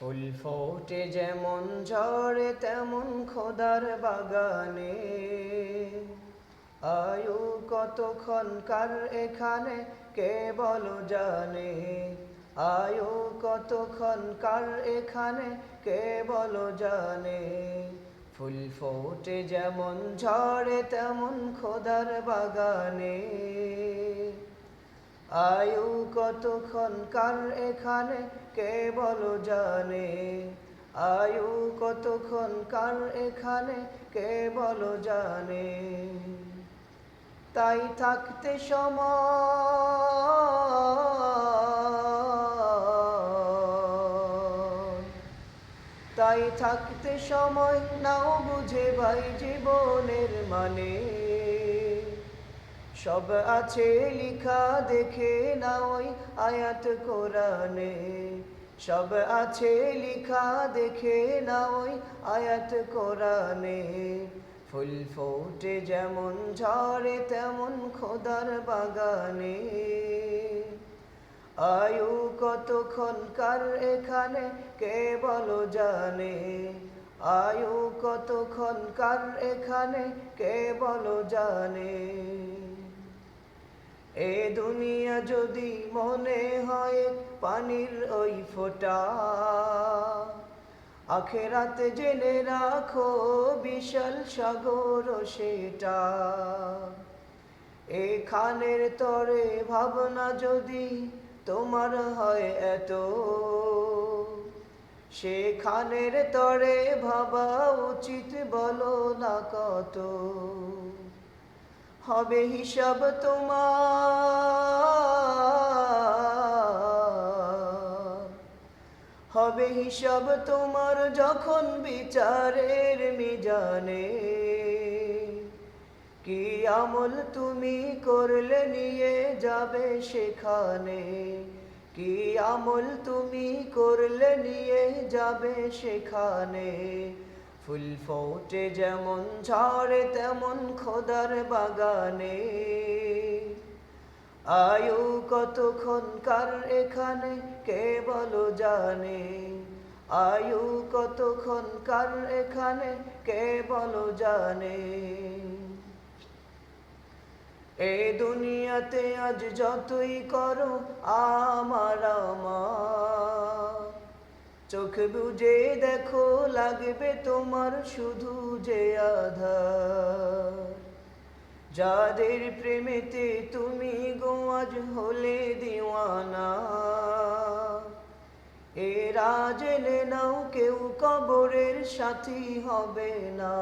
ফুল ফোটে যেমন ঝরে তেমন খোদার বাগানে। আয়ু কতক্ষণ কার এখানে, কে বলো জানে? আয়ু কতক্ষণ কার এখানে, কে বলো জানে? ফুল ফোটে যেমন ঝরে তেমন খোদার বাগানে। আয়ু কতক্ষণ কার এখানে? কে বলো জানে? আয়ু কতক্ষণ কার এখানে? কে বলো জানে? তাই থাকতে সময়। তাই থাকতে সময় নাও বুঝে ভাই জীবনের মানে। সব আছে লিখা দেখে না ওই আয়াত কোরআনে। সব আছে লিখা দেখে না ওই আয়াত কোরআনে। ফুল ফোটে যেমন ঝরে তেমন খোদার বাগানে। আয়ু কতক্ষণ কার এখানে, কে বলো জানে? আয়ু কতক্ষণ কার এখানে, কে বলো জানে? এ দুনিয়া যদি মনে হয় পানির ওই ফোটা, আখেরাতে জেনে রাখো বিশাল সাগর সেটা। এখানের তরে ভাবনা যদি তোমার হয় এত, সেখানের তরে ভাবা উচিত বলো না কত। হবে হিসাব তোমার। হবে হিসাব তোমার যখন বিচারের মিজানে। কি আমল তুমি করলে নিয়ে যাবে সেখানে? কি আমল তুমি করলে নিয়ে যাবে সেখানে? ফুল ফোটে যেমন ঝড়ে, তেমন খোদার বাগানে। আয়ু কতক্ষণ কার এখানে, কে বলো জানে? আয়ু কতক্ষণ কার এখানে, কে বলো জানে? এ দুনিয়াতে আজ যতই করো, আমার আমার বুঝে দেখো লাগবে তোমার শুধু যে আধার। যাদের প্রেমেতে তুমি গোয়াজ হলে দিওয়ানা, এরা জেনে নাও কেউ কবরের সাথী হবে না।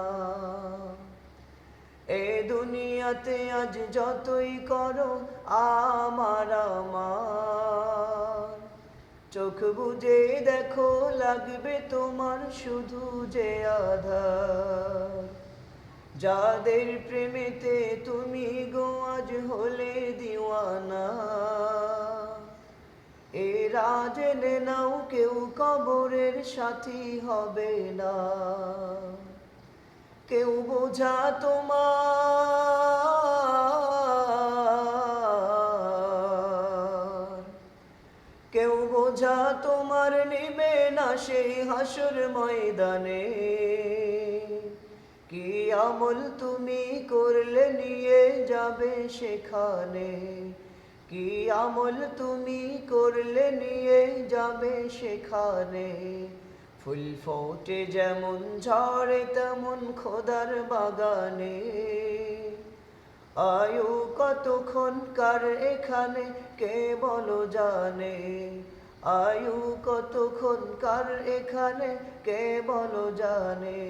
এ দুনিয়াতে আজ যতই করো, আমার আমার। চোখ বুঝে দেখো লাগবে তোমার শুধু যে আধার। যাদের প্রেমেতে তুমি গো আজ হলে দিওয়ানা, এরা জেনে নাও কেউ কবরের সাথী হবে না। কেউ বোঝা তোমার বোঝা তোমার নিবে না সেই হাসুর ময়দানে। কি আমল তুমি করলে নিয়ে যাবে সেখানে? কি আমল তুমি করলে নিয়ে যাবে সেখানে? ফুল ফোটে যেমন ঝড়ে তেমন খোদার বাগানে। আয়ু কতক্ষণ কার এখানে কে বলো জানে? আয়ু কতক্ষণ কার এখানে? কে বলো জানে?